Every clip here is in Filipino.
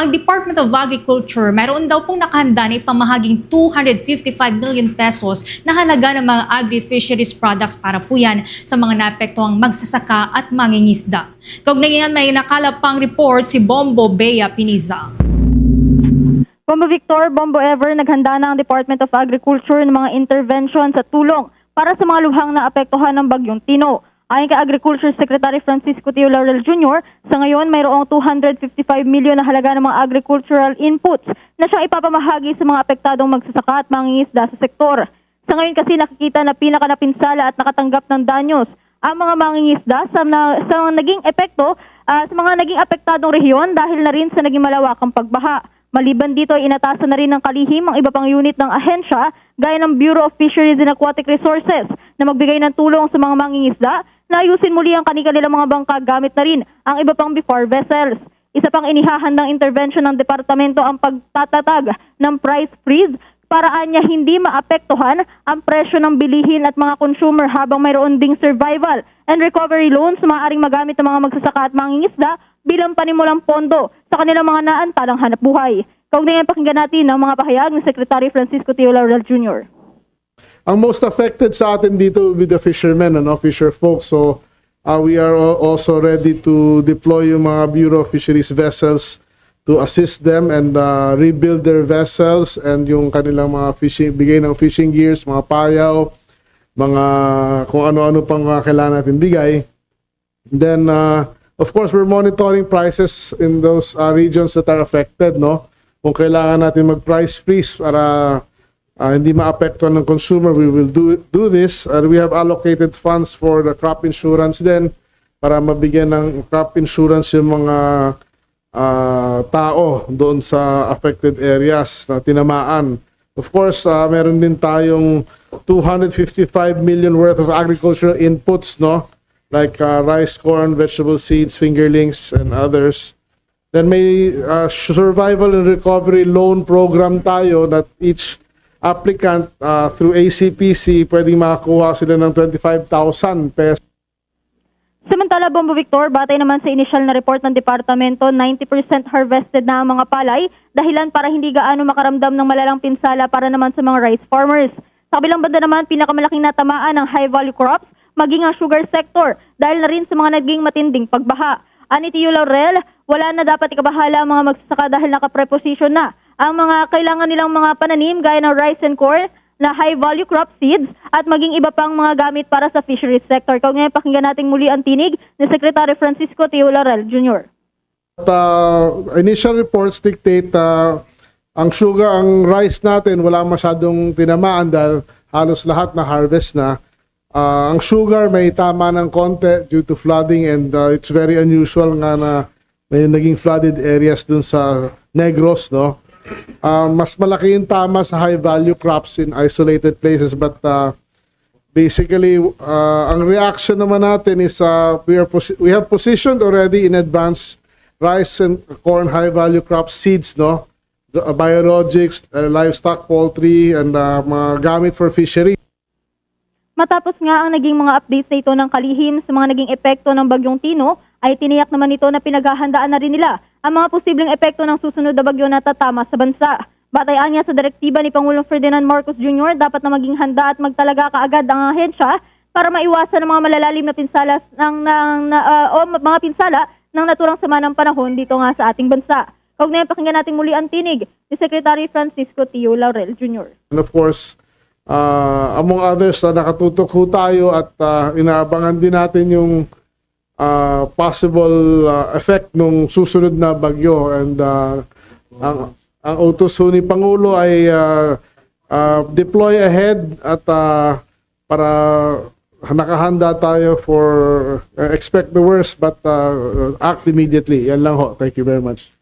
ang Department of Agriculture mayroon daw pong nakahanda na ipamahaging 255 million pesos na halaga ng mga agri-fisheries products para po yan sa mga naapektuhang magsasaka at mangingisda. Kaugnayan may nakalapang report si Bombo Bea Piniza. Bombo Victor, Bombo Ever, naghanda na ang Department of Agriculture ng mga intervention sa tulong para sa mga lubhang na apektuhan ng bagyong Tino. Ayon kay Agriculture Secretary Francisco Tio Laurel Jr., sa ngayon mayroong 255 milyon na halaga ng mga agricultural inputs na siyang ipapamahagi sa mga apektadong magsasaka at mangingisda sa sektor. Sa ngayon kasi nakikita na pinakanapinsala at nakatanggap ng danyos ang mga mangingisda sa, na, sa naging epekto ah, sa mga naging apektadong rehiyon dahil na rin sa naging malawakang pagbaha. Maliban dito ay inatasan na rin ng kalihim ang iba pang unit ng ahensya gaya ng Bureau of Fisheries and Aquatic Resources na magbigay ng tulong sa mga mangingisda na ayusin muli ang kanilang mga bangka gamit na rin ang iba pang before vessels. Isa pang inihahandang intervention ng departamento ang pagtatatag ng price freeze paraan niya hindi maapektuhan ang presyo ng bilihin at mga consumer habang mayroon ding survival and recovery loans maaaring magamit ng mga magsasaka at mangingisda bilang panimulang pondo sa kanilang mga naantalang hanap buhay. Kaugnayan pakinggan natin ang mga pahayag ng Secretary Francisco Tio Laurel Jr. ang most affected sa atin dito will be the fishermen, ano, fisher folks. So, uh, we are al- also ready to deploy yung mga Bureau of Fisheries vessels to assist them and uh, rebuild their vessels and yung kanilang mga fishing, bigay ng fishing gears, mga payaw, mga kung ano-ano pang mga kailangan natin bigay. Then, uh, of course, we're monitoring prices in those uh, regions that are affected, no? Kung kailangan natin mag-price freeze para uh, hindi maapektuhan ng consumer, we will do do this. And we have allocated funds for the crop insurance then para mabigyan ng crop insurance yung mga uh, tao doon sa affected areas na tinamaan. Of course, uh, meron din tayong 255 million worth of agricultural inputs, no? Like uh, rice, corn, vegetable seeds, fingerlings, and others. Then may uh, survival and recovery loan program tayo that each applicant uh, through ACPC pwedeng makakuha sila ng 25,000 pesos. Samantala, Bombo Victor, batay naman sa initial na report ng departamento, 90% harvested na ang mga palay, dahilan para hindi gaano makaramdam ng malalang pinsala para naman sa mga rice farmers. Sa kabilang banda naman, pinakamalaking natamaan ng high-value crops, maging ang sugar sector, dahil na rin sa mga naging matinding pagbaha. Ani Tio Laurel, wala na dapat ikabahala ang mga magsasaka dahil nakapreposition na ang mga kailangan nilang mga pananim gaya ng rice and corn na high-value crop seeds at maging iba pang mga gamit para sa fisheries sector. Kaya ngayon, pakinggan natin muli ang tinig ni Secretary Francisco Tio Laurel Jr. At, uh, initial reports dictate uh, ang sugar, ang rice natin wala masyadong tinamaan dahil halos lahat na harvest na. Uh, ang sugar may tama ng konti due to flooding and uh, it's very unusual nga na may naging flooded areas dun sa Negros, no? Uh, mas malaki yung tama sa high value crops in isolated places but uh, basically uh, ang reaction naman natin is uh, we are we have positioned already in advance rice and corn high value crop seeds no? The, biologics uh, livestock poultry and uh, mga gamit for fishery. Matapos nga ang naging mga updates na ito ng kalihim sa mga naging epekto ng Bagyong Tino, ay tiniyak naman ito na pinaghahandaan na rin nila ang mga posibleng epekto ng susunod na bagyo na tatama sa bansa. Batayan niya sa direktiba ni Pangulong Ferdinand Marcos Jr., dapat na maging handa at magtalaga kaagad ang ahensya para maiwasan ang mga malalalim na pinsala ng, ng na, ah, o mga pinsala ng naturang sama ng panahon dito nga sa ating bansa. Kaugnay pakinggan natin muli ang tinig ni Secretary Francisco Tio Laurel Jr. and of course uh, among others na nakatutok ho tayo at uh, inaabangan din natin yung uh, possible uh, effect ng susunod na bagyo and uh, ang ang utos ni Pangulo ay uh, uh, deploy ahead at uh, para nakahanda tayo for uh, expect the worst but uh, act immediately. Yan lang ho. Thank you very much.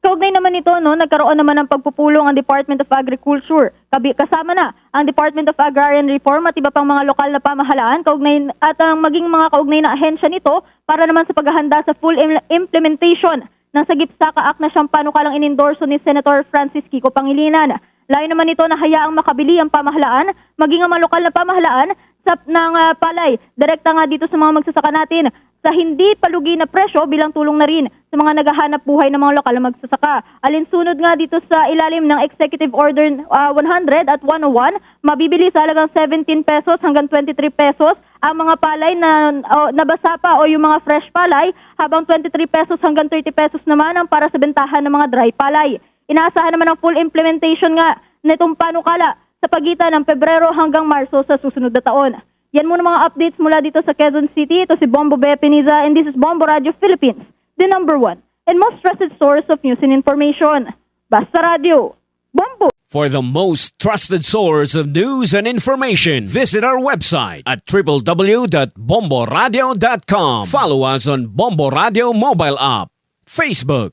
Kaugnay naman ito, no, nagkaroon naman ng pagpupulong ang Department of Agriculture. Kasama na ang Department of Agrarian Reform at iba pang mga lokal na pamahalaan kaugnay, at ang maging mga kaugnay na ahensya nito para naman sa paghahanda sa full im- implementation ng Sagip Saka Act na siyang panukalang inendorso ni Senator Francis Kiko Pangilinan. Layo naman ito na hayaang makabili ang pamahalaan, maging ang mga lokal na pamahalaan sa, ng ah, palay. Direkta nga dito sa mga magsasaka natin sa hindi palugi na presyo bilang tulong na rin sa mga naghahanap buhay ng mga lokal na magsasaka. Alinsunod nga dito sa ilalim ng Executive Order ah, 100 at 101, mabibili sa halagang 17 pesos hanggang 23 pesos ang mga palay na o, nabasa pa o yung mga fresh palay habang 23 pesos hanggang 30 pesos naman ang para sa bentahan ng mga dry palay. Inaasahan naman ang full implementation nga nitong panukala sa pagitan ng Pebrero hanggang Marso sa susunod na taon. Yan muna mga updates mula dito sa Quezon City. Ito si Bombo Bepiniza and this is Bombo Radio Philippines, the number one and most trusted source of news and information. Basta Radio. Bombo! For the most trusted source of news and information, visit our website at www.bomboradio.com. Follow us on Bombo Radio mobile app, Facebook,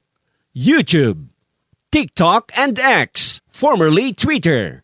YouTube, TikTok, and X, formerly Twitter.